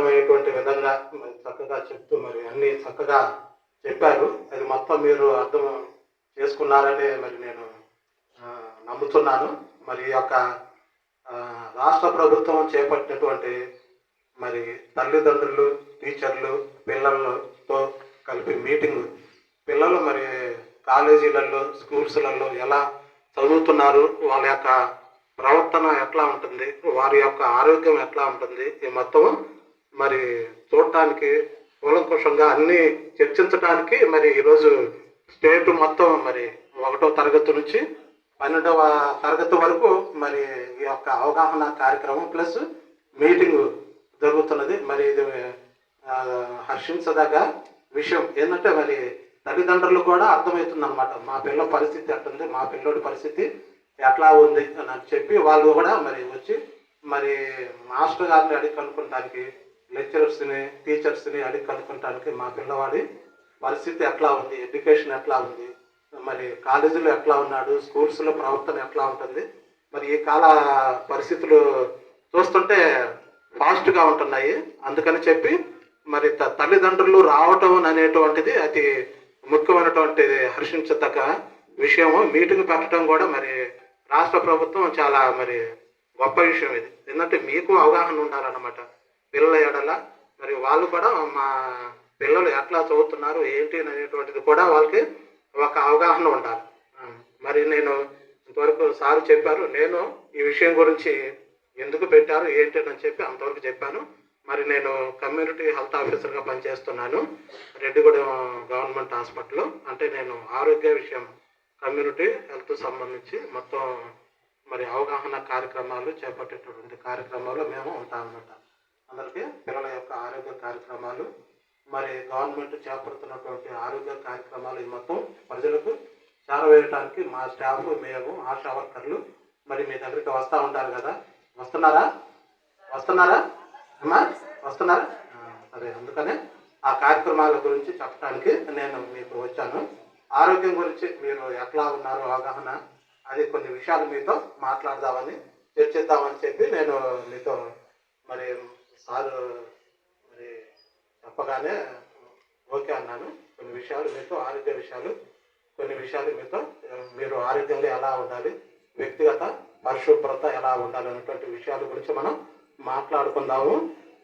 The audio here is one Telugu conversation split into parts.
అర్థమయ్యేటువంటి విధంగా మరి చక్కగా చెప్తూ మరి అన్ని చక్కగా చెప్పారు. అది మొత్తం మీరు అర్థం చేసుకున్నారని మరి నేను నమ్ముతున్నాను. మరి ఈ యొక్క రాష్ట్ర ప్రభుత్వం చేపట్టినటువంటి మరి తల్లిదండ్రులు టీచర్లు పిల్లలతో కలిపి మీటింగ్ పిల్లలు మరి కాలేజీలలో స్కూల్స్లలో ఎలా చదువుతున్నారు వాళ్ళ యొక్క ప్రవర్తన ఎట్లా ఉంటుంది వారి యొక్క ఆరోగ్యం ఎట్లా ఉంటుంది ఈ మొత్తం మరి చూడటానికి కూలంకుషంగా అన్ని చర్చించడానికి మరి ఈరోజు స్టేట్ మొత్తం మరి ఒకటో తరగతి నుంచి పన్నెండవ తరగతి వరకు మరి ఈ యొక్క అవగాహన కార్యక్రమం ప్లస్ మీటింగ్ జరుగుతున్నది. మరి ఇది హర్షించదగ్గ విషయం. ఏంటంటే మరి తల్లిదండ్రులు కూడా అర్థమవుతుంది అనమాట మా పిల్ల పరిస్థితి ఎట్టుంది మా పిల్లోడి పరిస్థితి ఎట్లా ఉంది అని చెప్పి వాళ్ళు కూడా మరి వచ్చి మరి మాస్టర్ గారిని అడిగి కనుక్కోవడానికి లెక్చరర్స్ని టీచర్స్ని అడిగి కనుక్కోవడానికి మా పిల్లవాడి పరిస్థితి ఎట్లా ఉంది? ఎడ్యుకేషన్ ఎట్లా ఉంది? మరి కాలేజీలో ఎట్లా ఉన్నాడు? స్కూల్స్లో ప్రవర్తన ఎట్లా ఉంటుంది? మరి ఈ కాల పరిస్థితులు చూస్తుంటే ఫాస్ట్గా ఉంటున్నాయి. అందుకని చెప్పి మరి త- తల్లిదండ్రులు రావటం అనేటువంటిది అతి ముఖ్యమైనటువంటి హర్షించదగ్గ విషయము. మీటింగ్ పెట్టడం కూడా మరి రాష్ట్ర ప్రభుత్వం చాలా మరి గొప్ప విషయం ఇది. ఎందుకంటే మీకు అవగాహన ఉండాలన్నమాట. పిల్లల ఎడల మరి వాళ్ళు కూడా మా పిల్లలు ఎట్లా చదువుతున్నారు ఏంటి అనేటువంటిది కూడా వాళ్ళకి ఒక అవగాహన ఉండాలి. మరి నేను ఇంతవరకు సార్ చెప్పారు నేను ఈ విషయం గురించి ఎందుకు పెట్టారు ఏంటి అని చెప్పి అంతవరకు చెప్పాను. మరి నేను కమ్యూనిటీ హెల్త్ ఆఫీసర్గా పనిచేస్తున్నాను రెడ్డిగూడెం గవర్నమెంట్ హాస్పిటల్లో. అంటే నేను ఆరోగ్య విషయం కమ్యూనిటీ హెల్త్ సంబంధించి మొత్తం మరి అవగాహన కార్యక్రమాలు చేపట్టేటటువంటి కార్యక్రమాల్లో మేము ఉంటామన్నమాట. అందరికీ పిల్లల యొక్క ఆరోగ్య కార్యక్రమాలు మరి గవర్నమెంట్ చేపడుతున్నటువంటి ఆరోగ్య కార్యక్రమాలు ఈ మొత్తం ప్రజలకు చేరవేయటానికి మా స్టాఫ్ మేము ఆశా వర్కర్లు మరి మీ దగ్గరికి వస్తూ ఉంటారు కదా. వస్తున్నారా? వస్తున్నారా? అమ్మా వస్తున్నారా? సరే అందుకనే ఆ కార్యక్రమాల గురించి చెప్పడానికి నేను మీకు వచ్చాను. ఆరోగ్యం గురించి మీరు ఎట్లా ఉన్నారో అవగాహన అది కొన్ని విషయాలు మీతో మాట్లాడదామని చర్చిద్దామని చెప్పి నేను మీతో సార్ మరి చెప్పగానే ఓకే అన్నాను. కొన్ని విషయాలు మీతో ఆరోగ్య విషయాలు కొన్ని విషయాలు మీతో మీరు ఆరోగ్యంగా ఎలా ఉండాలి వ్యక్తిగత పరిశుభ్రత ఎలా ఉండాలి అనేటువంటి విషయాల గురించి మనం మాట్లాడుకుందాము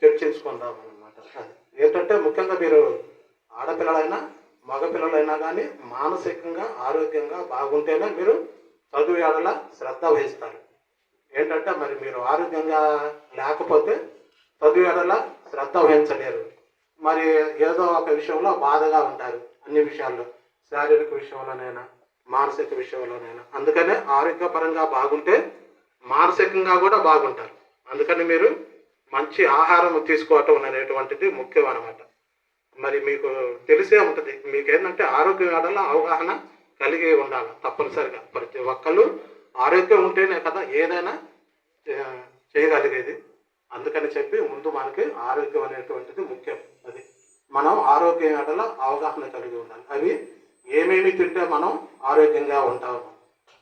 చర్చించుకుందాము అనమాట ఏంటంటే ముఖ్యంగా మీరు ఆడపిల్లలైనా మగపిల్లలైనా కానీ మానసికంగా ఆరోగ్యంగా బాగుంటేనే మీరు చదువు ఏడల శ్రద్ధ వహిస్తారు. ఏంటంటే మరి మీరు ఆరోగ్యంగా లేకపోతే చదువు శ్రద్ధ వహించలేరు. మరి ఏదో ఒక విషయంలో బాధగా ఉంటారు అన్ని విషయాల్లో. శారీరక విషయంలోనైనా మానసిక విషయంలోనైనా. అందుకనే ఆరోగ్యపరంగా బాగుంటే మానసికంగా కూడా బాగుంటారు. అందుకని మీరు మంచి ఆహారం తీసుకోవటం అనేటువంటిది ముఖ్యం అనమాట మరి మీకు తెలిసే ఉంటుంది మీకు ఏంటంటే ఆరోగ్యం ఏడల అవగాహన కలిగి ఉండాలి తప్పనిసరిగా. ప్రతి ఒక్కళ్ళు ఆరోగ్యం ఉంటేనే కదా ఏదైనా చేయగలిగేది. అందుకని చెప్పి ముందు మనకి ఆరోగ్యం అనేటువంటిది ముఖ్యం. అది మనం ఆరోగ్యం ఏడల అవగాహన కలిగి ఉండాలి. అవి ఏమేమి తింటే మనం ఆరోగ్యంగా ఉంటాము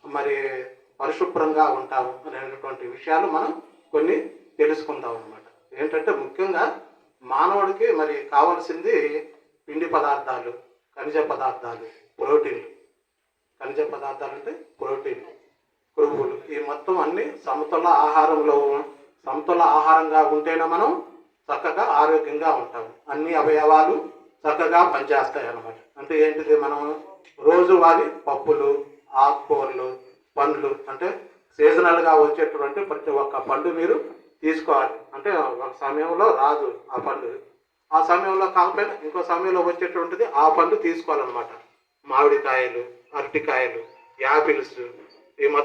మరి పరిశుభ్రంగా ఉంటాము అనేటువంటి విషయాలు మనం కొన్ని తెలుసుకుందాం అనమాట ఏంటంటే ముఖ్యంగా మానవుడికి మరి కావాల్సింది పిండి పదార్థాలు ఖనిజ పదార్థాలు ప్రోటీన్లు. ఖనిజ పదార్థాలు అంటే ప్రోటీన్లు పురుగులు ఈ మొత్తం అన్ని సమతుల ఆహారంలో సమతుల ఆహారంగా ఉంటేనే మనం చక్కగా ఆరోగ్యంగా ఉంటాము అన్ని అవయవాలు చక్కగా పనిచేస్తాయి అన్నమాట. అంటే ఏంటిది మనం రోజువారీ పప్పులు ఆకుకూరలు పండ్లు అంటే సీజనల్గా వచ్చేటువంటి ప్రతి ఒక్క పండు మీరు తీసుకోవాలి. అంటే ఒక సమయంలో రాదు ఆ పండు. ఆ సమయంలో కాకపోయినా ఇంకో సమయంలో వచ్చేటువంటిది ఆ పండు తీసుకోవాలన్నమాట. మామిడికాయలు అరటికాయలు యాపిల్స్ ఈ మొత్తం